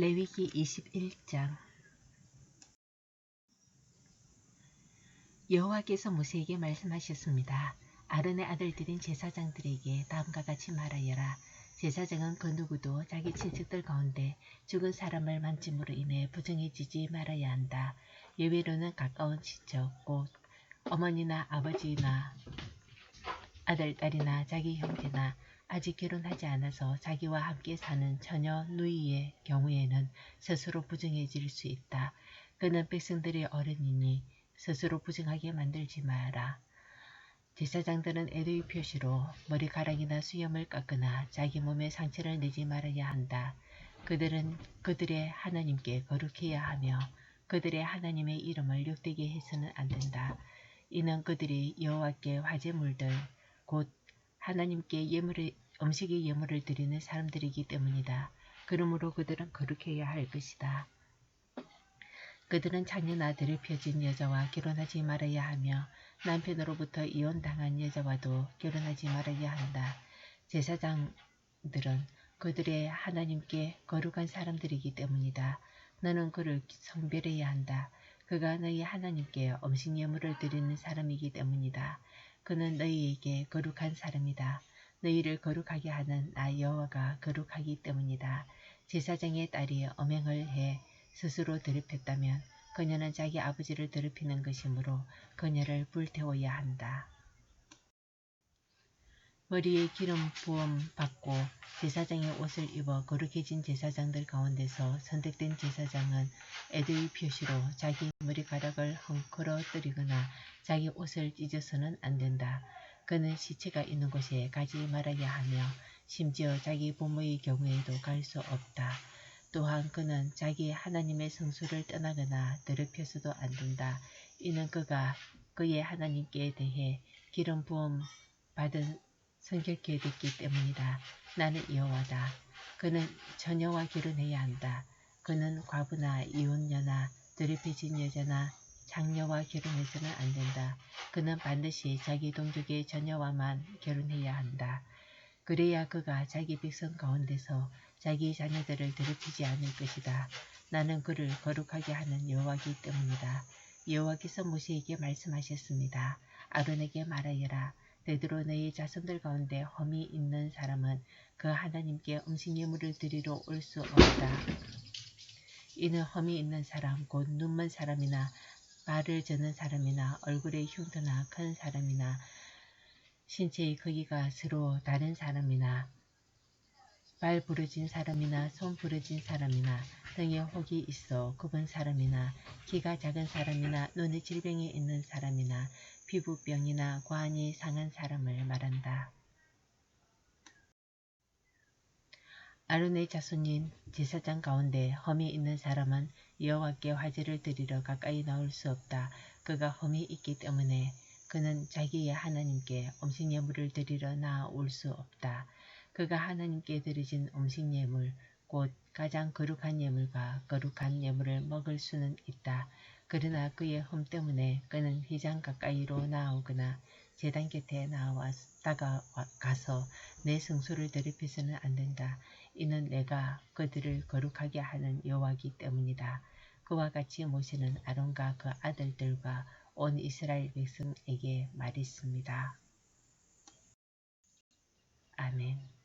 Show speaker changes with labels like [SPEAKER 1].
[SPEAKER 1] 레위기 21장 여호와께서 모세에게 말씀하셨습니다. 아론의 아들들인 제사장들에게 다음과 같이 말하여라. 제사장은 그 누구도 자기 친척들 가운데 죽은 사람을 만짐으로 인해 부정해지지 말아야 한다. 예외로는 가까운 친척, 곧 어머니나 아버지나 아들, 딸이나 자기 형제나 아직 결혼하지 않아서 자기와 함께 사는 처녀 누이의 경우에는 스스로 부정해질 수 있다. 그는 백성들의 어른이니 스스로 부정하게 만들지 마라. 제사장들은 애도의 표시로 머리카락이나 수염을 깎거나 자기 몸에 상처를 내지 말아야 한다. 그들은 그들의 하나님께 거룩해야 하며 그들의 하나님의 이름을 욕되게 해서는 안 된다. 이는 그들이 여호와께 화제물들 곧 하나님께 예물을, 음식의 예물을 드리는 사람들이기 때문이다. 그러므로 그들은 거룩해야 할 것이다. 그들은 장녀나 더럽혀진 여자와 결혼하지 말아야 하며 남편으로부터 이혼당한 여자와도 결혼하지 말아야 한다. 제사장들은 그들의 하나님께 거룩한 사람들이기 때문이다. 너는 그를 성별해야 한다. 그가 너희 하나님께 음식 예물을 드리는 사람이기 때문이다. 그는 너희에게 거룩한 사람이다. 너희를 거룩하게 하는 나 여호와가 거룩하기 때문이다. 제사장의 딸이 엄행을 해 스스로 더럽혔다면 그녀는 자기 아버지를 더럽히는 것이므로 그녀를 불태워야 한다. 머리에 기름 부음 받고 제사장의 옷을 입어 거룩해진 제사장들 가운데서 선택된 제사장은 애도의 표시로 자기 머리카락을 헝클어뜨리거나 자기 옷을 찢어서는 안 된다. 그는 시체가 있는 곳에 가지 말아야 하며 심지어 자기 부모의 경우에도 갈 수 없다. 또한 그는 자기 하나님의 성수를 떠나거나 더럽혀서도 안 된다. 이는 그가 그의 하나님께 대해 기름 부음 받은 성결케 됐기 때문이다. 나는 여호와다. 그는 처녀와 결혼해야 한다. 그는 과부나 이혼녀나 더럽혀진 여자나 장녀와 결혼해서는 안 된다. 그는 반드시 자기 동족의 자녀와만 결혼해야 한다. 그래야 그가 자기 백성 가운데서 자기 자녀들을 더럽히지 않을 것이다. 나는 그를 거룩하게 하는 여호와기 때문이다. 여호와께서 모세에게 말씀하셨습니다. 아론에게 말하여라. 되도록 너희 자손들 가운데 험이 있는 사람은 그 하나님께 음식 예물을 드리러 올 수 없다. 이는 험이 있는 사람, 곧 눈먼 사람이나 말을 저는 사람이나 얼굴에 흉터나 큰 사람이나 신체의 크기가 서로 다른 사람이나 발 부러진 사람이나 손 부러진 사람이나 등에 혹이 있어 굽은 사람이나 키가 작은 사람이나 눈에 질병이 있는 사람이나 피부병이나 관이 상한 사람을 말한다. 아론의 자손인 제사장 가운데 험이 있는 사람은 여호와께 화제를 드리러 가까이 나올 수 없다. 그가 험이 있기 때문에 그는 자기의 하나님께 음식 예물을 드리러 나올 수 없다. 그가 하나님께 드리진 음식 예물, 곧 가장 거룩한 예물과 거룩한 예물을 먹을 수는 있다. 그러나 그의 흠 때문에 그는 휘장 가까이로 나오거나 재단 곁에 나와 다가가서 내 성소를 더럽혀서는 안 된다. 이는 내가 그들을 거룩하게 하는 여호와기 때문이다. 그와 같이 모세는 아론과 그 아들들과 온 이스라엘 백성에게 말했습니다. 아멘